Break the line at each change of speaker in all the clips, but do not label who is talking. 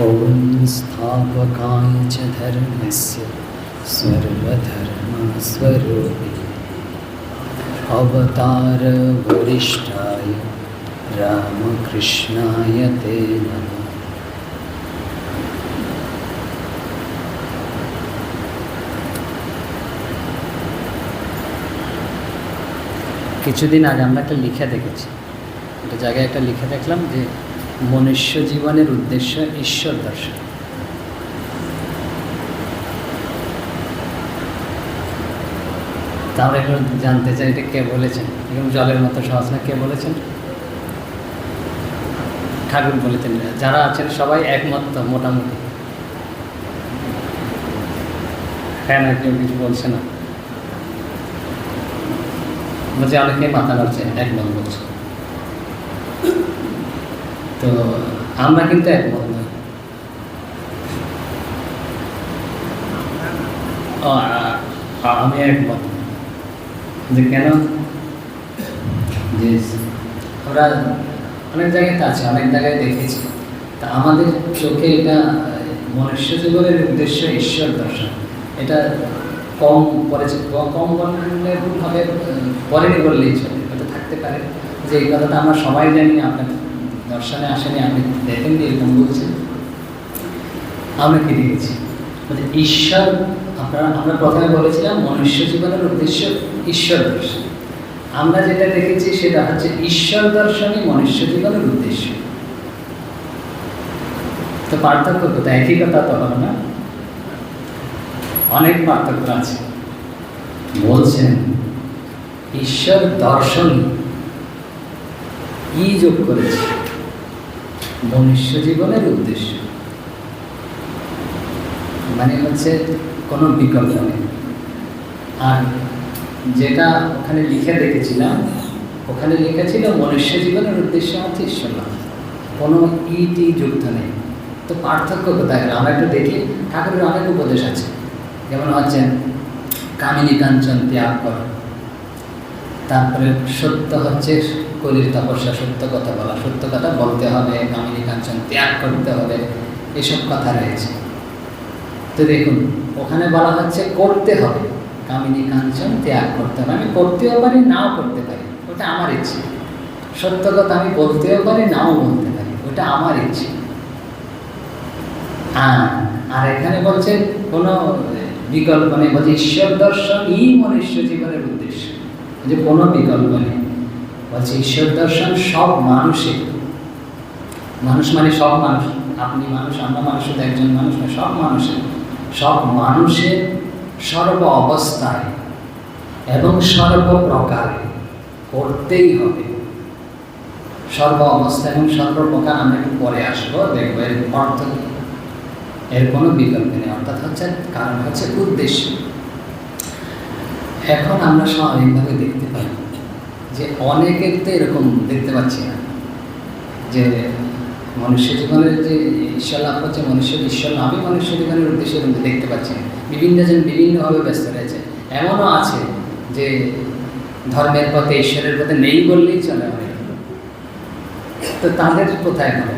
ॐ स्थापकाय च धर्मस्य सर्वधर्मस्वरूपिणे अवतारवरिष्ठाय रामकृष्णाय ते नमः কিছুদিন আগে আমরা একটা লিখে দেখেছি একটা জায়গায় একটা লিখে দেখলাম যে মনুষ্য জীবনের উদ্দেশ্য ঈশ্বর দর্শন। তাহলে জানতে চাই এটা কে বলেছেন? এরকম জলের মতো সহজ না কে বলেছেন? ঠাকুর বলেছেন, যারা আছেন সবাই একমত মোটামুটি। হ্যাঁ না, কেউ কিছু বলছে না। বলছে অনেকে মাথা নাড়ছে, একমত বলছে। তো আমরা কিন্তু একমত নই আমি একমত। যে কেন? যে আমরা অনেক জায়গাতে আছে অনেক জায়গায় দেখেছি। তা আমাদের চোখে এটা মনুষ্য জীবনের উদ্দেশ্য ঈশ্বর দর্শন। এটা কম পড়েছে কম বললে আহ, পরেনি বললেই চলে এটা থাকতে পারে। যে এই কথাটা আমরা সবাই জানি আপনার দর্শনে আসেনি, আপনি দেখেন এরকম বলছেন আমরা কি দেখেছি? মানে ঈশ্বর, আপনারা, আমরা প্রথমে বলেছিলাম মনুষ্য জীবনের উদ্দেশ্য ঈশ্বর দর্শন। আমরা যেটা দেখেছি সেটা হচ্ছে ঈশ্বর দর্শনই মনুষ্য জীবনের উদ্দেশ্য। তো পার্থক্য কোথায়? একই কথা তো হবে না? অনেক পার্থক্য আছে। বলছেন, ঈশ্বর দর্শন কি যোগ করেছে। মনুষ্য জীবনের উদ্দেশ্য। মানে হচ্ছে কোনো বিকল্প নেই। আর যেটা ওখানে লিখে দেখেছিলাম ওখানে লিখেছিল মনুষ্য জীবনের উদ্দেশ্য হচ্ছে ঈশ্বর লাভ কোনো ইটি যুক্ত নেই। তো পার্থক্য কোথায় আমরা একটু দেখি। ঠাকুরের অনেক উপদেশ আছে। যেমন হচ্ছে কামিনী কাঞ্চন ত্যাগ কর। তারপরে সত্য হচ্ছে কলির তপস্যা, সত্য কথা বলা, সত্য কথা বলতে হবে, কামিনী কাঞ্চন ত্যাগ করতে হবে, এসব কথা রয়েছে। তো দেখুন, ওখানে বলা হচ্ছে করতে হবে। কামিনী কাঞ্চন ত্যাগ করতে হবে। আমি করতেও পারি, নাও করতে পারি। ওটা আমার ইচ্ছে। সত্য কথা আমি বলতেও পারি, নাও বলতে পারি। ওটা আমার ইচ্ছে। হ্যাঁ আর এখানে বলছে কোনো বিকল্প নেই। বলছে ঈশ্বর দর্শনই মনুষ্য জীবনের উদ্দেশ্য। যে কোনো বিকল্প নেই। বলছে, ঈশ্বর দর্শন সব মানুষের। মানুষ মানে সব মানুষ। আপনি মানুষ, আমরা মানুষ একজন মানুষ না সব মানুষের। সব মানুষের সর্ব অবস্থায় এবং সর্বপ্রকারে করতেই হবে। সর্ব অবস্থা এবং সর্বপ্রকার আমরা একটু পরে আসব, দেখব এর অর্থ এর কোনো বিকল্প নেই, অর্থাৎ হচ্ছে, কারণ হচ্ছে উদ্দেশ্য। এখন আমরা স্বাভাবিকভাবে দেখতে পাই। যে অনেকের তো এরকম দেখতে পাচ্ছি না। যে মনুষ্য জীবনের যে ঈশ্বর লাভ করছে মনুষ্যের ঈশ্বর লাভই মনুষ্য জীবনের উদ্দেশ্যে দেখতে পাচ্ছি বিভিন্ন জন বিভিন্নভাবে ব্যস্ত রয়েছে। এমনও আছে যে ধর্মের পথে, ঈশ্বরের পথে নেই বললেই চলে অনেক তো তাদের কোথায় গেল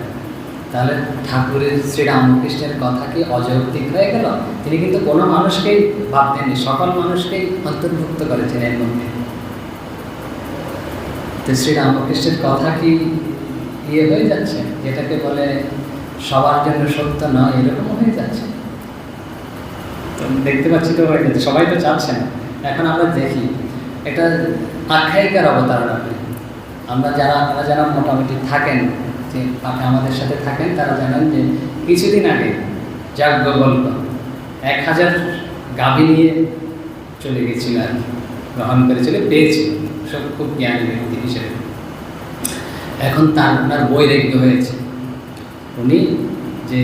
তাহলে ঠাকুরের শ্রীরামকৃষ্ণের কথা কি অযৌক্তিক হয়ে গেল? তিনি কিন্তু কোনো মানুষকেই ভাবতেননি। সকল মানুষকেই অন্তর্ভুক্ত করেছেন এর মধ্যে। তো শ্রীরামকৃষ্ণের কথা কি ইয়ে হয়ে যাচ্ছে? যেটাকে বলে সবার জন্য সত্য নয়, এরকম হয়ে যাচ্ছে। তো দেখতে পাচ্ছি তো হয়ে সবাই তো চাচ্ছে না এখন আমরা দেখি, এটা আখ্যায়িকার অবতারণা করি আমরা যারা আপনারা যারা মোটামুটি থাকেন, যে আপনি আমাদের সাথে থাকেন, তারা জানেন যে কিছুদিন আগে যাজ্ঞ গল্প এক হাজার গাভী নিয়ে চলে গেছিল আর গ্রহণ করেছিল, পেয়েছিল। সব খুব জ্ঞানী ব্যক্তি হিসেবে। এখন তার ওনার বৈরাগ্য হয়েছে। উনি যে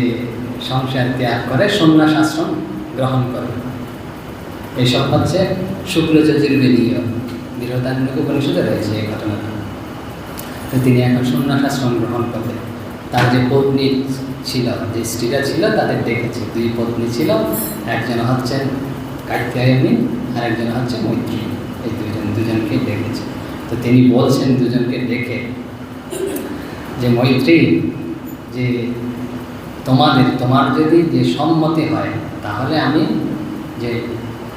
সংসার ত্যাগ করে সন্ন্যাস আশ্রম গ্রহণ করে এইসব হচ্ছে শুক্ল যজুর্বেদীয় বৃহদারণ্যক উপনিষদে রয়েছে এই ঘটনাটা তো তিনি এখন সন্ন্যাস আশ্রম গ্রহণ করলেন। তার যে পত্নী ছিল, যে স্ত্রীরা ছিল, তাদের দেখেছে। দুই পত্নী ছিল, একজন হচ্ছেন কার্তিয়ায়নী আর একজন হচ্ছে মৈত্রী। এই দুজন দুজনকে ডেকেছে তো তিনি বলছেন দুজনকে ডেকে যে, মৈত্রী, যে তোমাদের, তোমার যদি যে সম্মতি হয়, তাহলে আমি যে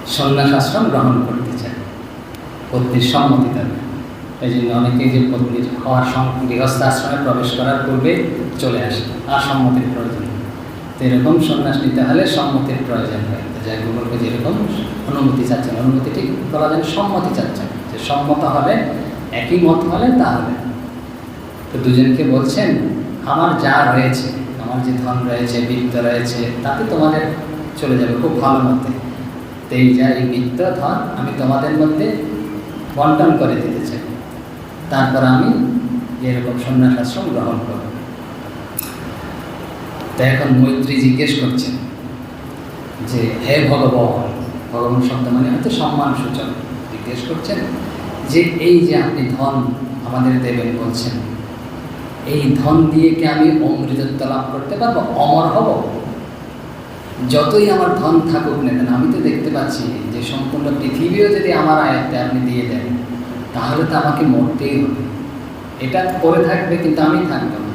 সন্ন্যাস আশ্রম গ্রহণ করতে চাই। পত্নীর সম্মতি থাকবে এই জন্য অনেকে যে পত্নীর হওয়ার গৃহস্থ আশ্রমে প্রবেশ করার পূর্বে চলে আসে। আর সম্মতির প্রয়োজন এরকম সন্ন্যাস নিতে হলে সম্মতির প্রয়োজন হয়। তো যাই বলব যেরকম অনুমতি চাচ্ছেন, অনুমতি ঠিক বলা যায় সম্মতি চাচ্ছেন। যে সম্মত হলে একই মত হলে তাহলে তো দুজনকে বলছেন, আমার যা রয়েছে, আমার যে ধন রয়েছে, বৃত্ত রয়েছে, তাতে তোমাদের চলে যাবে খুব ভালো মতে। তো এই যা, এই বৃত্ত, ধন আমি তোমাদের মধ্যে বন্টন করে দিতে চাই। তারপর আমি এরকম সন্ন্যাস আশ্রম গ্রহণ করব। তো এখন মৈত্রী জিজ্ঞেস করছেন যে, হে ভগবান ভগবান শব্দ মানে হয়তো সম্মান সূচক জিজ্ঞেস করছেন যে, এই যে আপনি ধন আমাদের দেবেন, বলছেন, এই ধন দিয়ে কি আমি অমৃতত্ব লাভ করতে পারব? অমর হব? যতই আমার ধন থাকুক না কেন, আমি তো দেখতে পাচ্ছি যে, সম্পূর্ণ পৃথিবীও যদি আমার আয়ত্তে আপনি দিয়ে দেন, তাহলে তো আমাকে মরতেই হবে। এটা করে থাকবে কিন্তু আমি থাকব না।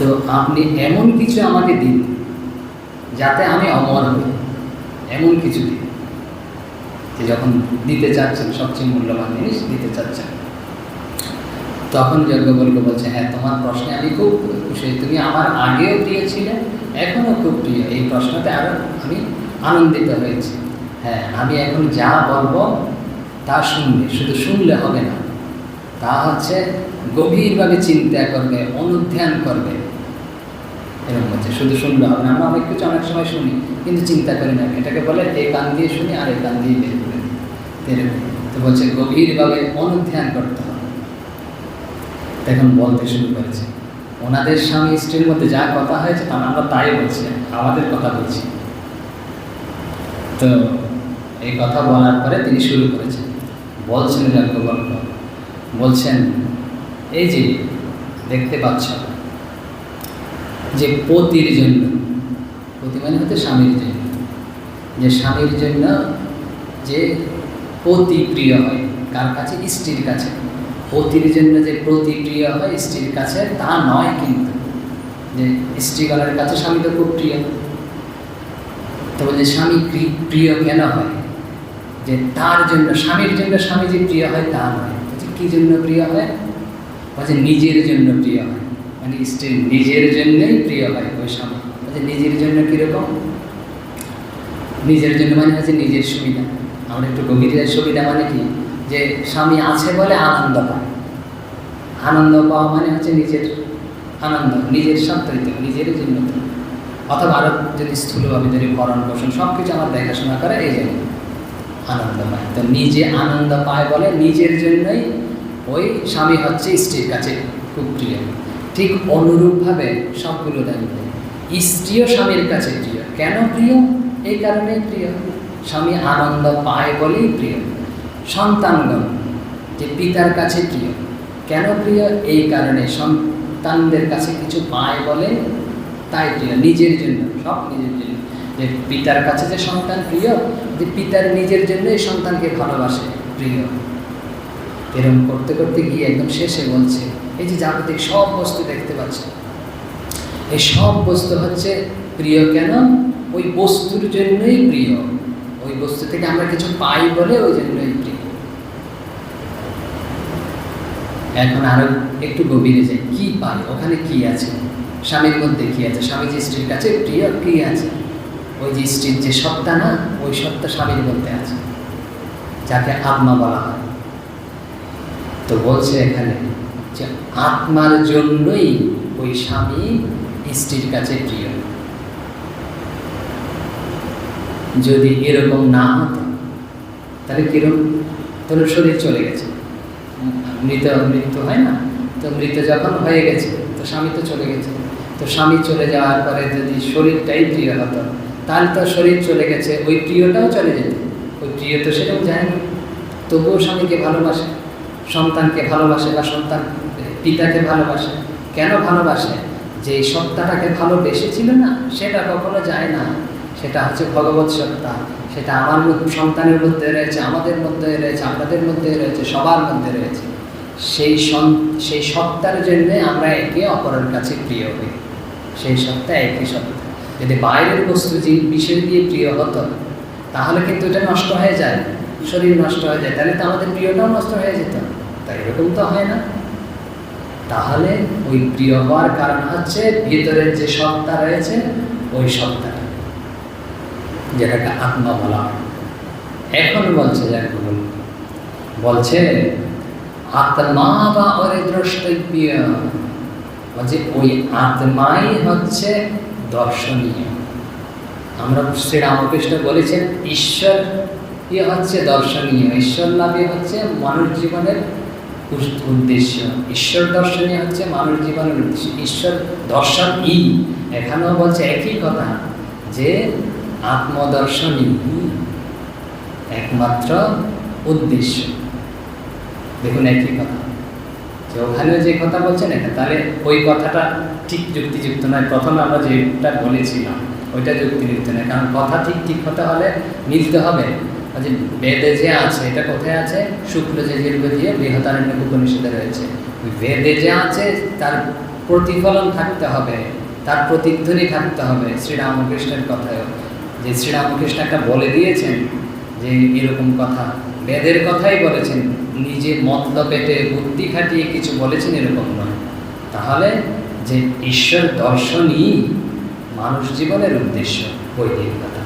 তো আপনি এমন কিছু আমাকে দিন যাতে আমি অমর হই। এমন কিছু দিন। যে যখন দিতে চাচ্ছেন, সবচেয়ে মূল্যবান জিনিস দিতে চাচ্ছেন। তখন যজ্ঞবল্ক বলছে হ্যাঁ তোমার প্রশ্নে আমি খুব খুশি। তুমি আমার আগেও প্রিয় ছিলে এখনও খুব প্রিয়। এই প্রশ্নতে আরও আমি আনন্দিত হয়েছি। হ্যাঁ আমি এখন যা বলব তা শুনবে। শুধু শুনলে হবে না। তা হচ্ছে গভীরভাবে চিন্তা করবে, অনুধ্যান করবে। এরকম হচ্ছে। শুধু শুনলে হবে আমরা অনেক কিছু অনেক সময় শুনি, কিন্তু চিন্তা করি না। এটাকে বলে এই কান দিয়ে শুনি, আর এই কান দিয়ে বের করে। এরকম। তো বলছে গভীরভাবে অনুধ্যান করতে হবে। এখন বলতে শুরু করেছে। ওনাদের স্বামী স্ত্রীর মধ্যে যা কথা হয়েছে, তা আমরা তাই বলছি, আমাদের কথা বলছি। তো এই কথা বলার পরে তিনি শুরু করেছেন। বলছেন যাজ্ঞবল্ক বলছেন, এই যে দেখতে পাচ্ছ যে পতির জন্য, পতি মানে হচ্ছে স্বামীর জন্য, যে স্বামীর জন্য যে পতি প্রিয় হয়, কার কাছে? স্ত্রীর কাছে। পতির জন্য যে প্রতিপ্রিয় হয়, স্ত্রীর কাছে, তা নয় কিন্তু। যে স্ত্রীগণের কাছে স্বামী তো খুব প্রিয়। তো বলছে, স্বামী প্রিয় কেন হয়? যে তার জন্য, স্বামীর জন্য স্বামী যে প্রিয় হয়, তা নয়। কী জন্য প্রিয় হয়? বলছে নিজের জন্য প্রিয় হয়। মানে স্ত্রীর নিজের জন্যই প্রিয় হয় ওই স্বামী বলছে নিজের জন্য কীরকম? নিজের জন্য মানে হচ্ছে নিজের সুবিধা। আমরা একটু গভীরের সুবিধা মানে কি? যে স্বামী আছে বলে আনন্দ পায়। আনন্দ পাওয়া মানে হচ্ছে নিজের আনন্দ, নিজের সন্তরিত নিজের জন্য অথবা আরও যদি স্থূলভাবে যদি ভরণ পোষণ সব কিছু আমার দেখাশোনা করে, এই জন্য আনন্দ পায়। তো নিজে আনন্দ পায় বলে নিজের জন্যই ওই স্বামী হচ্ছে স্ত্রীর কাছে খুব প্রিয়। ঠিক অনুরূপভাবে সবগুলো দেখবে স্ত্রীও স্বামীর কাছে প্রিয়। কেন প্রিয়? এই কারণে প্রিয়। স্বামী আনন্দ পায় বলেই প্রিয়। সন্তানগণ, যে পিতার কাছে প্রিয়, কেন প্রিয়? এই কারণে সন্তানদের কাছে কিছু পায় বলে তাই প্রিয়। নিজের জন্য, সব নিজের জন্য। যে পিতার কাছে যে সন্তান প্রিয়, যে পিতার নিজের জন্যই সন্তানকে ভালোবাসে, প্রিয়। এরকম করতে করতে গিয়ে একদম শেষে বলছে, এই যে জাগতিক সব বস্তু দেখতে পাচ্ছে। এই সব বস্তু হচ্ছে প্রিয় কেন? ওই বস্তুর জন্যই প্রিয়। ওই বস্তু থেকে আমরা কিছু পাই বলে ওই জন্যই প্রিয়। এখন আরও একটু গভীরে যাই। কি পাই? ওখানে কি আছে? স্বামীর মধ্যে কি আছে? স্বামী যে স্ত্রীর কাছে প্রিয় কি আছে? ওই যে স্ত্রীর যে সত্তা না, ওই সত্তা স্বামীর মধ্যে আছে, যাকে আত্মা বলা হয়। তো বলছে এখানে যে আত্মার জন্যই ওই স্বামী স্ত্রীর কাছে প্রিয়। যদি এরকম না হতো, তাহলে কীরকম তাহলে শরীর চলে গেছে। মৃত মৃত্যু হয় না? তো মৃত যখন হয়ে গেছে, তো স্বামী তো চলে গেছে। তো স্বামী চলে যাওয়ার পরে যদি শরীরটাই প্রিয় হতো, তাহলে তো শরীর চলে গেছে, ওই প্রিয়টাও চলে যেত। ওই প্রিয় তো সেটাও যায়নি তবুও স্বামীকে ভালোবাসে। সন্তানকে ভালোবাসে বা সন্তান, পিতাকে ভালোবাসে, কেন ভালোবাসে? যে সত্তাটাকে ভালোবেসেছিল না, সেটা কখনো যায় না। সেটা হচ্ছে ভগবত সত্তা। সেটা আমার সন্তানের মধ্যে রয়েছে, আমাদের মধ্যে রয়েছে আপনাদের মধ্যে রয়েছে, সবার মধ্যে রয়েছে। সেই সেই সত্তার জন্যে আমরা একে অপরের কাছে প্রিয় হই। সেই সত্তা একই সত্তা। যদি বাইরের বস্তু যে বিষয় দিয়ে প্রিয় হতো, তাহলে কিন্তু এটা নষ্ট হয়ে যায়, শরীর নষ্ট হয়ে যায়। তাহলে তো আমাদের প্রিয়টাও নষ্ট হয়ে যেত। তাই এরকম তো হয় না। তাহলে ওই প্রিয় হওয়ার কারণ হচ্ছে ভিতরের যে সত্তা রয়েছে, ওই সত্তাটা যেটাকে আত্মা বলা হয়। এখন বলছে বল- বলছে, আত্মা বা ওরে দ্রষ্টব্য। বলছে ওই আত্মাই হচ্ছে দর্শনীয়। আমরা শ্রীরামকৃষ্ণ বলেছেন, ঈশ্বর ইয়ে হচ্ছে দর্শনীয়। ঈশ্বর লাভই হচ্ছে মানুষ জীবনের উদ্দেশ্য। ঈশ্বর দর্শনীয় হচ্ছে মানুষ জীবনের উদ্দেশ্য। ঈশ্বর দর্শন ই। এখানেও বলছে একই কথা যে আত্মদর্শনই একমাত্র উদ্দেশ্য। দেখুন একই কথা। যে ওখানেও যে কথা বলছেন এটা, তাহলে ওই কথাটা ঠিক যুক্তিযুক্ত নয়। প্রথমে আমরা যেটা বলেছিলাম, ওইটা যুক্তিযুক্ত নয়। কারণ কথা ঠিক ঠিক হতে হলে মিলতে হবে। যে বেদে যে আছে, এটা কোথায় আছে? শুক্ল যে দিয়ে বৃহতারণ্য উপনিষদে রয়েছে। বেদে যে আছে, তার প্রতিফলন থাকতে হবে, তার প্রতিধ্বনি থাকতে হবে শ্রীরামকৃষ্ণের কথায় যে শ্রীরামকৃষ্ণ একটা বলে দিয়েছেন যে এরকম কথা, বেদের কথাই বলেছেন, নিজে মতলব পেটে বুদ্ধি খাটিয়ে কিছু বলেছেন এরকম নয়। তাহলে যে ঈশ্বর দর্শনই মানুষ জীবনের উদ্দেশ্য, বৈদিক কথা।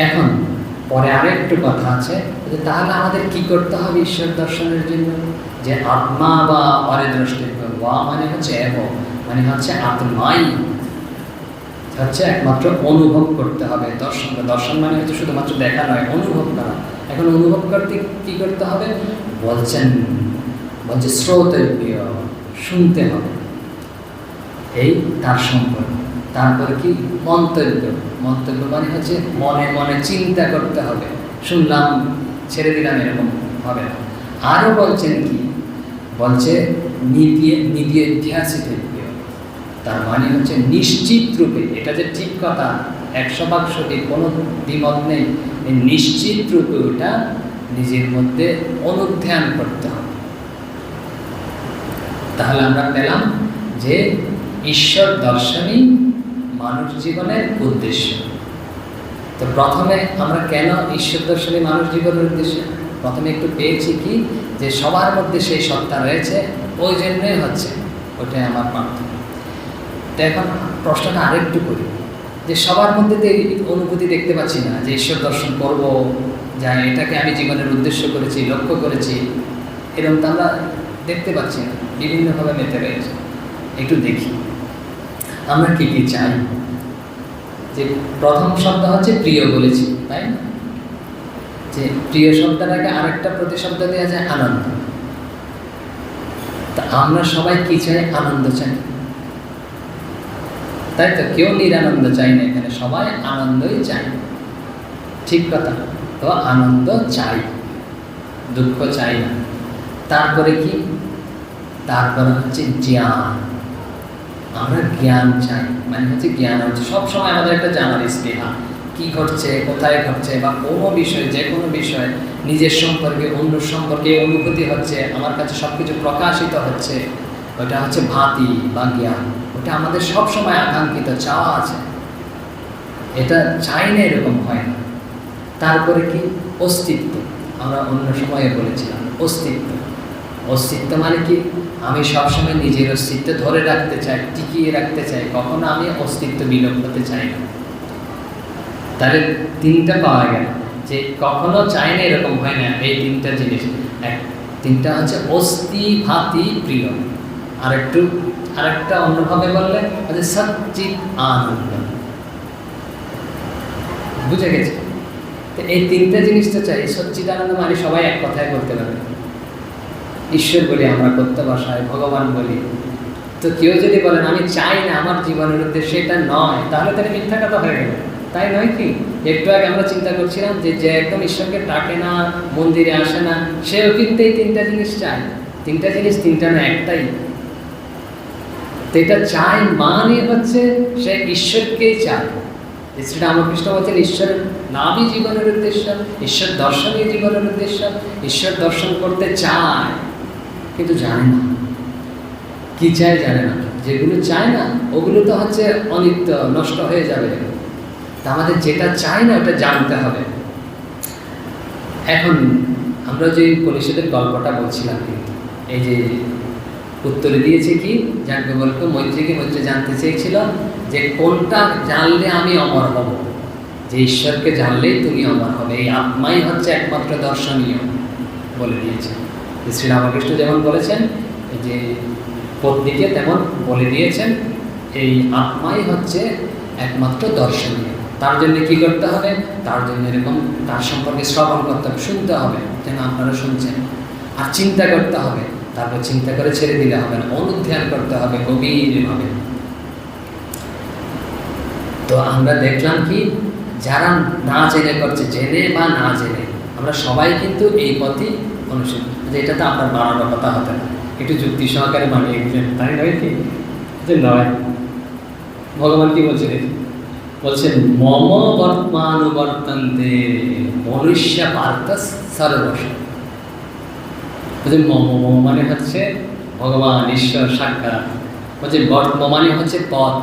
এখন পরে আরেকটু কথা আছে তাহলে আমাদের কি করতে হবে ঈশ্বর দর্শনের জন্য? যে আত্মা বা অরে দ্রষ্টব্য বা মানে হচ্ছে এব মানে হচ্ছে আত্মাই। হচ্ছে একমাত্র অনুভব করতে হবে দর্শন। দর্শন মানে হচ্ছে শুধুমাত্র দেখা নয়, অনুভব করা। এখন অনুভব করতে কি করতে হবে? বলছেন, বলছে শ্রোতব্য শুনতে হবে। এই তার সম্পর্ক। তারপর কি? মন্তব্য। মন্তব্য মানে হচ্ছে মনে মনে চিন্তা করতে হবে। শুনলাম, ছেড়ে দিলাম, এরকম হবে না। আরও বলছেন কি? বলছে, নীতি নীতি ঐতিহাসিক তার মানে হচ্ছে নিশ্চিত রূপে। এটা যে ঠিক কথা, একশো ভাগ সঠিক, কোনো দ্বিমত নেই। নিশ্চিত রূপে ওটা নিজের মধ্যে অনুধ্যান করতে হবে। তাহলে আমরা পেলাম যে ঈশ্বর দর্শনই মানুষ জীবনের উদ্দেশ্য। তো প্রথমে আমরা কেন ঈশ্বর দর্শনই মানুষ জীবনের উদ্দেশ্য? প্রথমে একটু পেয়েছি কি? যে সবার মধ্যে সেই সত্তা রয়েছে, ওই জন্যই হচ্ছে ওটাই আমার পার্থক্য তো এখন প্রশ্নটা আরেকটু করি। যে সবার মধ্যে তো এই অনুভূতি দেখতে পাচ্ছি না, যে ঈশ্বর দর্শন করব, যা এটাকে আমি জীবনের উদ্দেশ্য করেছি, লক্ষ্য করেছি, এরকম তো আমরা দেখতে পাচ্ছি না, বিভিন্নভাবে মেতে রয়েছে। একটু দেখি। আমরা কি কি চাই? যে প্রথম শব্দ হচ্ছে প্রিয় বলেছি, তাই না? যে প্রিয় শব্দটাকে আরেকটা প্রতিশব্দ দেওয়া যায় আনন্দ। তা আমরা সবাই কি চাই? আনন্দ চাই। তাই তো? কেউ নিরানন্দ চাই না এখানে। সবাই আনন্দই চাই ঠিক কথা। তো আনন্দ চাই, দুঃখ চাই না। তারপরে কি? তারপরে হচ্ছে জ্ঞান। আমরা জ্ঞান চাই মানে হচ্ছে জ্ঞান হচ্ছে সবসময় আমাদের একটা জানার স্পৃহা। কি ঘটছে, কোথায় ঘটছে, বা কোনো বিষয়, যে কোনো বিষয় নিজের সম্পর্কে অন্য সম্পর্কে অনুভূতি হচ্ছে, আমার কাছে সব কিছু প্রকাশিত হচ্ছে, ওটা হচ্ছে ভাতি বা জ্ঞান। ওটা আমাদের সবসময় আকাঙ্ক্ষিত, চাওয়া আছে। এটা চাই না এরকম হয় না। তারপরে কি? অস্তিত্ব। আমরা অন্য সময়ে বলেছিলাম, অস্তিত্ব। অস্তিত্ব মানে কি? আমি সবসময় নিজের অস্তিত্ব ধরে রাখতে চাই, টিকিয়ে রাখতে চাই। কখনো আমি অস্তিত্ব বিলোপ করতে চাই না। তাহলে তিনটা পাওয়া গেল, যে কখনো চাই না এরকম হয় না, এই তিনটা জিনিস। এক, তিনটা হচ্ছে অস্থি ভাতি প্রিয়। আর একটু আরেকটা অন্যভাবে বললে হচ্ছে সচ্চিত আনন্দ। বুঝে গেছে? তো এই তিনটা জিনিসটা চাই চাই সচ্চিদানন্দ মানে সবাই এক কথায় বলতে পারে ঈশ্বর বলি, আমরা করতে বসায় ভগবান বলি। তো কেউ যদি বলেন, আমি চাই না, আমার জীবনের উদ্দেশ্য এটা নয়, তাহলে তাহলে মিথ্যা কথা হয়ে গেল। তাই নয় কি? একটু আগে আমরা চিন্তা করছিলাম যে যে একদম ঈশ্বরকে ডাকে না, মন্দিরে আসে না, সেও কিন্তু এই তিনটা জিনিস চায়। তিনটা জিনিস, তিনটা না, একটাই। তো এটা চাই মানে হচ্ছে, সে ঈশ্বরকেই চায়। শ্রী রামকৃষ্ণ বলছেন, ঈশ্বর নামই জীবনের উদ্দেশ্য, ঈশ্বর দর্শনই জীবনের উদ্দেশ্য, ঈশ্বর দর্শন করতে চায়। কিন্তু জানে না। কি চায় জানে না। যেগুলো চায় না, ওগুলো তো হচ্ছে অনিত্য, নষ্ট হয়ে যাবে। তা আমাদের যেটা চাই না, ওটা জানতে হবে। এখন আমরা যে উপনিষদের গল্পটা বলছিলাম এই যে উত্তরে দিয়েছে কি যাজ্ঞবল্ক মৈত্রীকে মৈত্রী জানতে চেয়েছিল যে কোনটা জানলে আমি অমর হব? যে ঈশ্বরকে জানলেই তুমি অমর হবে। এই আত্মাই হচ্ছে একমাত্র দর্শনীয়। বলে দিয়েছেন শ্রীরামকৃষ্ণ যেমন বলেছেন যে পত্নীকে তেমন বলে দিয়েছেন, এই আত্মাই হচ্ছে একমাত্র দর্শনীয়। তার জন্য কি করতে হবে? তার জন্য এরকম, তার সম্পর্কে শ্রবণ করতে হবে, শুনতে হবে, যেন আপনারা শুনছেন। আর চিন্তা করতে হবে, তারপর চিন্তা করে ছেড়ে দিলে হবে না, অনুধ্যান করতে হবে গভীরভাবে। তো আমরা দেখলাম কি, যারা না জেনে করছে, জেনে বা না জেনে আমরা সবাই কিন্তু এই পথই অনুসরণ যে এটা তো আপনার বানানোর কথা হতে না একটু যুক্তি সহকারে বানিয়ে গেলেন তাই নয় কি? যে নয় ভগবান কি বলছে দেখি? বলছেন মম বর্তমানুবর্তন্তে মনুষ্য পার্থ সর্বস বলছে, মম মম মানে হচ্ছে ভগবান, ঈশ্বর, সাক্ষাৎ। বলছে বর্ত মানে হচ্ছে পথ।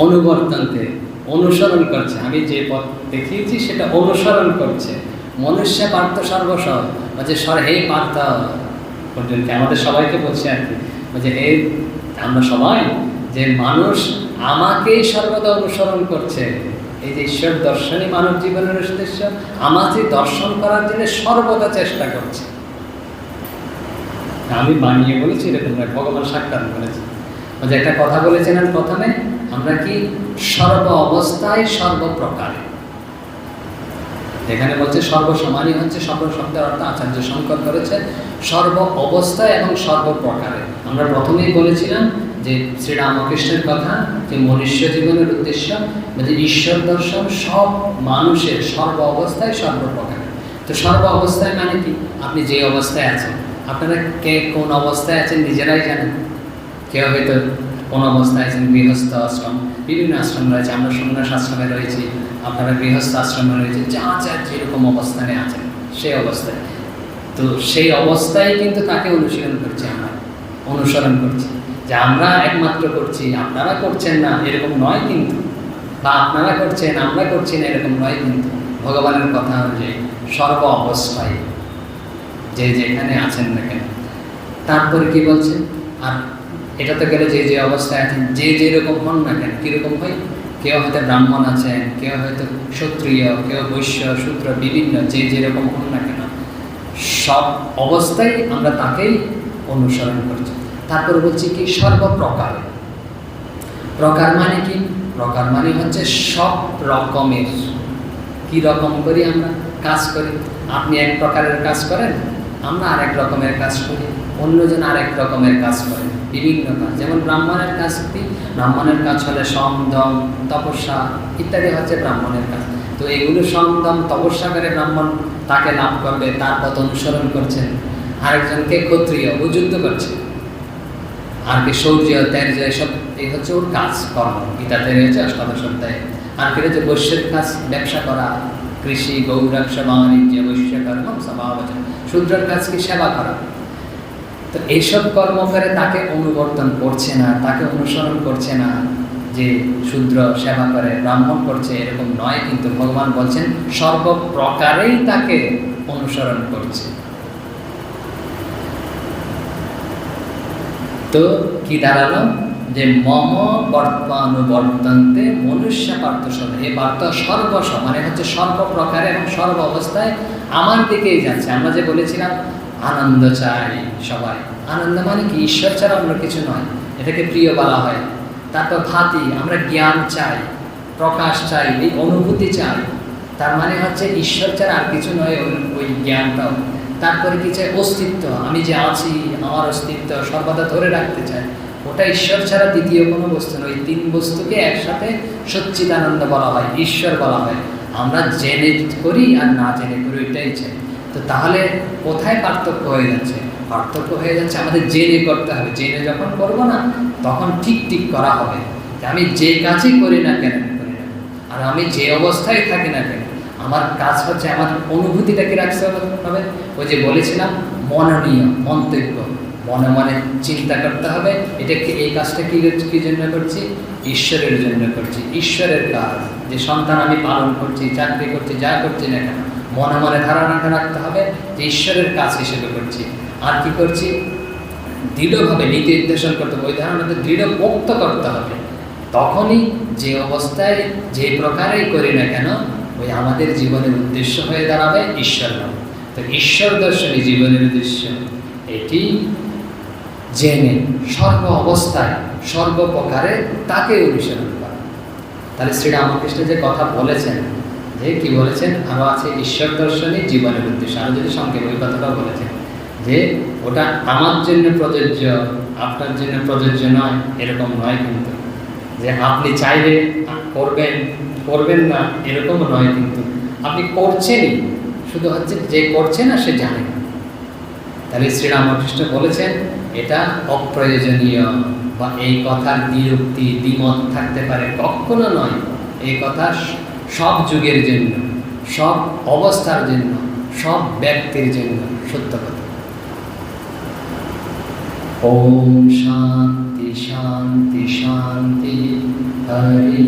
অনুবর্তন্তে অনুসরণ করছে। আমি যে পথ দেখিয়েছি সেটা অনুসরণ করছে। মনুষ্য পার্থ সর্বস বলছে সর হে পার্থ। পর্যন্ত আমাদের সবাইকে বলছে আর কি। বলছে হে, আমরা সবাই যে মানুষ আমাকেই সর্বদা অনুসরণ করছে। এই যে ঈশ্বর দর্শনই মানব জীবনের উদ্দেশ্য, আমাকে দর্শন করার জন্য সর্বদা চেষ্টা করছে। আমি বানিয়ে বলেছি, এরকম ভগবান সাক্ষাৎ বলেছে যে, একটা কথা বলেছেন আর প্রথমে আমরা কি সর্ব অবস্থায় সর্বপ্রকারে? এখানে বলছে সর্বসমানই হচ্ছে সর্ব শব্দের অর্থ আচার্য শঙ্কর করেছে সর্ব অবস্থায় এবং সর্বপ্রকারে। আমরা প্রথমেই বলেছিলাম যে শ্রীরামকৃষ্ণের কথা, যে মনুষ্য জীবনের উদ্দেশ্য যে ঈশ্বর দর্শন, সব মানুষের সর্ব অবস্থায় সর্বপ্রকারে। তো সর্ব অবস্থায় মানে কি? আপনি যে অবস্থায় আছেন। আপনারা কে কোন অবস্থায় আছেন নিজেরাই জানেন। কেউ হয়তো কোন অবস্থায় আছেন, গৃহস্থ আশ্রম, বিভিন্ন আশ্রম রয়েছে, আমরা সন্ন্যাস আশ্রমে রয়েছি, আপনারা গৃহস্থ আশ্রমে রয়েছে যা যা যেরকম অবস্থানে আছেন, সেই অবস্থায়। তো সেই অবস্থায় কিন্তু তাকে অনুশীলন করছি আমরা, অনুসরণ করছি, যে আমরা একমাত্র করছি, আপনারা করছেন না, এরকম নয় কিন্তু। বা আপনারা করছেন, আমরা করছি না, এরকম নয় কিন্তু। ভগবানের কথা অনুযায়ী সর্ব অবস্থায় যে যেখানে আছেন না কেন, তারপরে কি বলছে? আর এটা তো গেলে যে যে অবস্থায় আছেন যে যেরকম হন না কেন কীরকম হয়? কেউ হয়তো ব্রাহ্মণ আছেন, কেউ হয়তো ক্ষত্রিয়, কেউ বৈশ্য সূত্র বিভিন্ন, যে যেরকম হন না কেন, সব অবস্থায় আমরা তাকেই অনুসরণ করছি। তারপরে বলছি কি? সর্বপ্রকার। প্রকার মানে কি? প্রকার মানে হচ্ছে সব রকমের। কি রকম করি আমরা? কাজ করি। আপনি এক প্রকারের কাজ করেন, আমরা আরেক রকমের কাজ করি। অন্যজন আরেক রকমের কাজ করে বিভিন্ন কাজ। যেমন ব্রাহ্মণের কাজ কি? ব্রাহ্মণের কাজ হলে সম, দম, তপস্যা ইত্যাদি হচ্ছে ব্রাহ্মণের কাজ। তো এগুলো সম, দম, তপস্যা করে ব্রাহ্মণ তাকে লাভ করবে, তার পথ অনুসরণ করছেন আরেকজনকে ক্ষত্রিয় ও যুদ্ধ করছে। আর কি শৌর্য ত্যার্য এসব এই হচ্ছে ওর কাজ, কর্ম। গীতাতে রয়েছে অষ্টাদশ অধ্যায়ে। আর কি রয়েছে বৈশ্যের কাজ, ব্যবসা করা, কৃষি গৌরক্ষ বাণিজ্য বৈশ্য কর্ম সমাবচন শূদ্রের কাজ কি? সেবা করা। তো এইসব কর্ম করে তাকে অনুবর্তন করছে না, তাকে অনুসরণ করছে না যে শূদ্র সেবা করে, ব্রাহ্মণ করছে, এরকম নয়, কিন্তু ভগবান বলছেন সর্বপ্রকারেই তাকে অনুসরণ করছে। তো কি দাঁড়াল? যে মম বর্তানুবর্তন্তে মনুষ্য পার্থ সব এই বার্তা সর্বস মানে হচ্ছে সর্বপ্রকারে এবং সর্ব অবস্থায় আমার দিকেই যাচ্ছে। আমরা যে বলেছিলাম আনন্দ চাই সবাই। আনন্দ মানে কি? ঈশ্বর ছাড়া অন্য কিছু নয়। এটাকে প্রিয় বলা হয়। তারপর ভাতি, আমরা জ্ঞান চাই, প্রকাশ চাই, এই অনুভূতি চাই। তার মানে হচ্ছে ঈশ্বর ছাড়া আর কিছু নয়, ওই জ্ঞানটাও। তারপরে কি চাই? অস্তিত্ব। আমি যে আছি, আমার অস্তিত্ব সর্বদা ধরে রাখতে চাই। ওটা ঈশ্বর ছাড়া দ্বিতীয় কোনো বস্তু নয়। তিন বস্তুকে একসাথে সচ্চিদানন্দ বলা হয়, ঈশ্বর বলা হয়। আমরা জেনে করি আর না জেনে করি, ওইটাই চাই। তো তাহলে কোথায় পার্থক্য হয়ে যাচ্ছে? পার্থক্য হয়ে যাচ্ছে আমাদের জেনে করতে হবে। জেনে যখন করব না, তখন ঠিক ঠিক করা হবে আমি যে কাজই করি না কেন, করি না। আর আমি যে অবস্থায় থাকি না কেন, আমার কাজ হচ্ছে, আমার অনুভূতিটাকে রাখতে হবে? ওই যে বলেছিলাম, মননীয়, মন্তব্য। মনে মনে চিন্তা করতে হবে এটা এই কাজটা কি কি জন্য করছি? ঈশ্বরের জন্য করছি। ঈশ্বরের কাজ, যে সন্তান আমি পালন করছি, চাকরি করছি, যা করছি না কেন, মনে মনে ধারণাটা রাখতে হবে যে ঈশ্বরের কাজ হিসেবে করছি। আর কি করছি? দৃঢ়ভাবে নীতি নির্দেশন করতে হবে। ওই ধারণাতে দৃঢ় পোক্ত করতে হবে। তখনই যে অবস্থায়, যে প্রকারেই করি না কেন, ওই আমাদের জীবনের উদ্দেশ্য হয়ে দাঁড়াবে ঈশ্বর নাম। তো ঈশ্বর দর্শনী জীবনের উদ্দেশ্য এটি। জেনে, সর্ব অবস্থায়, সর্বপ্রকারে তাকে অনুসরণ করা। তাহলে শ্রীরামকৃষ্ণ যে কথা বলেছেন, যে কি বলেছেন? আরও আছে ঈশ্বর দর্শনী জীবনের উদ্দেশ্য। আরও যদি সঙ্গে ওই কথাটাও বলেছেন, যে ওটা আমার জন্য প্রযোজ্য, আপনার জন্য প্রযোজ্য নয়, এরকম নয় কিন্তু। যে আপনি চাইলে করবেন করবেন না, এরকম নয় কিন্তু। আপনি করছেনই, শুধু হচ্ছে যে করছে না, সে জানে না। তাহলে শ্রীরামকৃষ্ণ বলেছেন এটা অপ্রয়োজনীয় বা এই কথার বিরক্তি দ্বিমত থাকতে পারে কখনো নয়। এই কথা সব যুগের জন্য, সব অবস্থার জন্য, সব ব্যক্তির জন্য সত্য কথা। ওম শান্তি শান্তি শান্তি, হরি